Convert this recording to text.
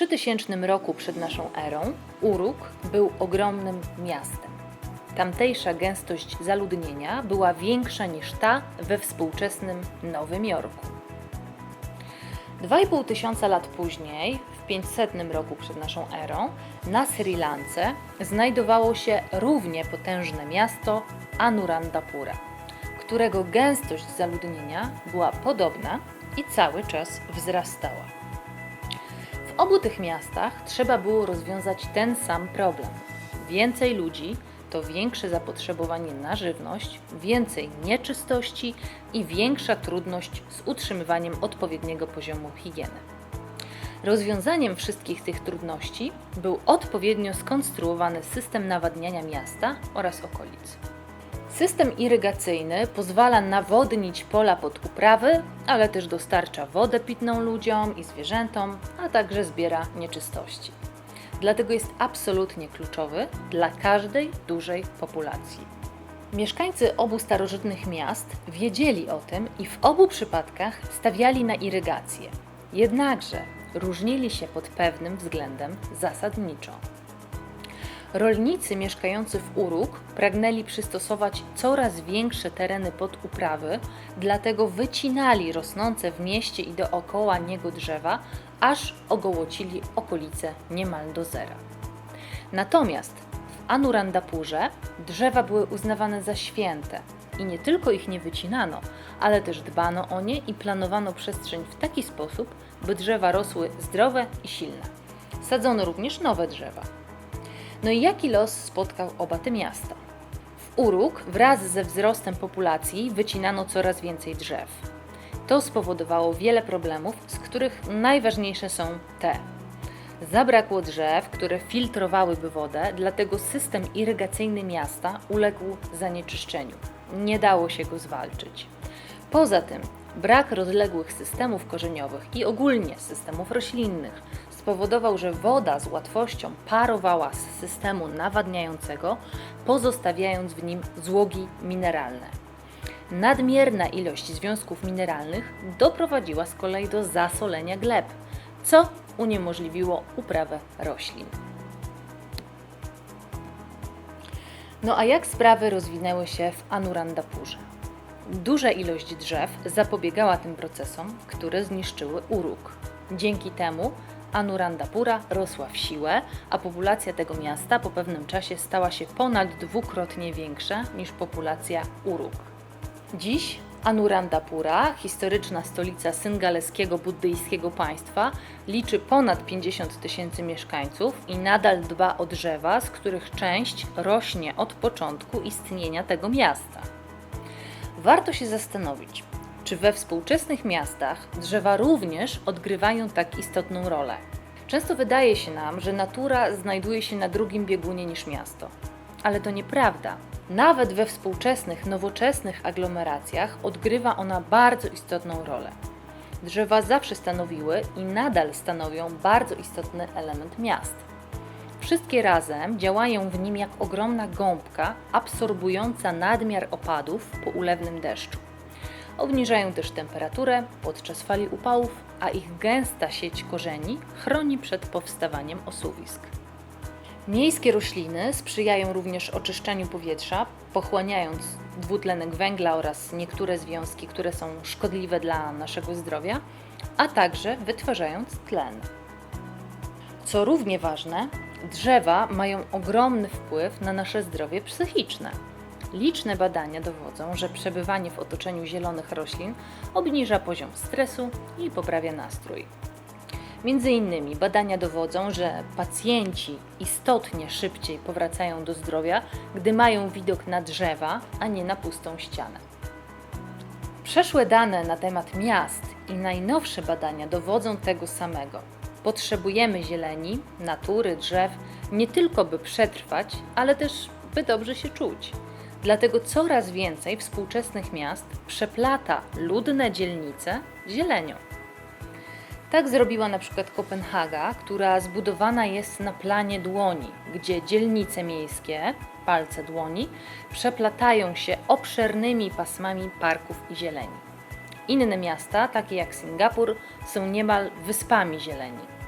3000 roku przed naszą erą Uruk był ogromnym miastem. Tamtejsza gęstość zaludnienia była większa niż ta we współczesnym Nowym Jorku. 2,5 tysiąca lat później, w 500 roku przed naszą erą, na Sri Lance znajdowało się równie potężne miasto Anuradhapura, którego gęstość zaludnienia była podobna i cały czas wzrastała. Obu tych miastach trzeba było rozwiązać ten sam problem. Więcej ludzi to większe zapotrzebowanie na żywność, więcej nieczystości i większa trudność z utrzymywaniem odpowiedniego poziomu higieny. Rozwiązaniem wszystkich tych trudności był odpowiednio skonstruowany system nawadniania miasta oraz okolic. System irygacyjny pozwala nawodnić pola pod uprawy, ale też dostarcza wodę pitną ludziom i zwierzętom, a także zbiera nieczystości. Dlatego jest absolutnie kluczowy dla każdej dużej populacji. Mieszkańcy obu starożytnych miast wiedzieli o tym i w obu przypadkach stawiali na irygację. Jednakże różnili się pod pewnym względem zasadniczo. Rolnicy mieszkający w Uruk pragnęli przystosować coraz większe tereny pod uprawy, dlatego wycinali rosnące w mieście i dookoła niego drzewa, aż ogołocili okolice niemal do zera. Natomiast w Anuradhapurze drzewa były uznawane za święte i nie tylko ich nie wycinano, ale też dbano o nie i planowano przestrzeń w taki sposób, by drzewa rosły zdrowe i silne. Sadzono również nowe drzewa. No i jaki los spotkał oba te miasta? W Uruk wraz ze wzrostem populacji wycinano coraz więcej drzew. To spowodowało wiele problemów, z których najważniejsze są te. Zabrakło drzew, które filtrowałyby wodę, dlatego system irygacyjny miasta uległ zanieczyszczeniu. Nie dało się go zwalczyć. Poza tym, brak rozległych systemów korzeniowych i ogólnie systemów roślinnych spowodował, że woda z łatwością parowała z systemu nawadniającego, pozostawiając w nim złogi mineralne. Nadmierna ilość związków mineralnych doprowadziła z kolei do zasolenia gleb, co uniemożliwiło uprawę roślin. No a jak sprawy rozwinęły się w Anuradhapurze? Duża ilość drzew zapobiegała tym procesom, które zniszczyły Uruk. Dzięki temu Anuradhapura rosła w siłę, a populacja tego miasta po pewnym czasie stała się ponad dwukrotnie większa niż populacja Uruk. Dziś Anuradhapura, historyczna stolica syngaleskiego buddyjskiego państwa, liczy ponad 50 tysięcy mieszkańców i nadal dba o drzewa, z których część rośnie od początku istnienia tego miasta. Warto się zastanowić, czy we współczesnych miastach drzewa również odgrywają tak istotną rolę. Często wydaje się nam, że natura znajduje się na drugim biegunie niż miasto. Ale to nieprawda. Nawet we współczesnych, nowoczesnych aglomeracjach odgrywa ona bardzo istotną rolę. Drzewa zawsze stanowiły i nadal stanowią bardzo istotny element miast. Wszystkie razem działają w nim jak ogromna gąbka absorbująca nadmiar opadów po ulewnym deszczu. Obniżają też temperaturę podczas fali upałów, a ich gęsta sieć korzeni chroni przed powstawaniem osuwisk. Miejskie rośliny sprzyjają również oczyszczaniu powietrza, pochłaniając dwutlenek węgla oraz niektóre związki, które są szkodliwe dla naszego zdrowia, a także wytwarzając tlen. Co równie ważne, drzewa mają ogromny wpływ na nasze zdrowie psychiczne. Liczne badania dowodzą, że przebywanie w otoczeniu zielonych roślin obniża poziom stresu i poprawia nastrój. Między innymi badania dowodzą, że pacjenci istotnie szybciej powracają do zdrowia, gdy mają widok na drzewa, a nie na pustą ścianę. Przeszłe dane na temat miast i najnowsze badania dowodzą tego samego. Potrzebujemy zieleni, natury, drzew, nie tylko by przetrwać, ale też by dobrze się czuć. Dlatego coraz więcej współczesnych miast przeplata ludne dzielnice zielenią. Tak zrobiła na przykład Kopenhaga, która zbudowana jest na planie dłoni, gdzie dzielnice miejskie, palce dłoni, przeplatają się obszernymi pasmami parków i zieleni. Inne miasta, takie jak Singapur, są niemal wyspami zieleni.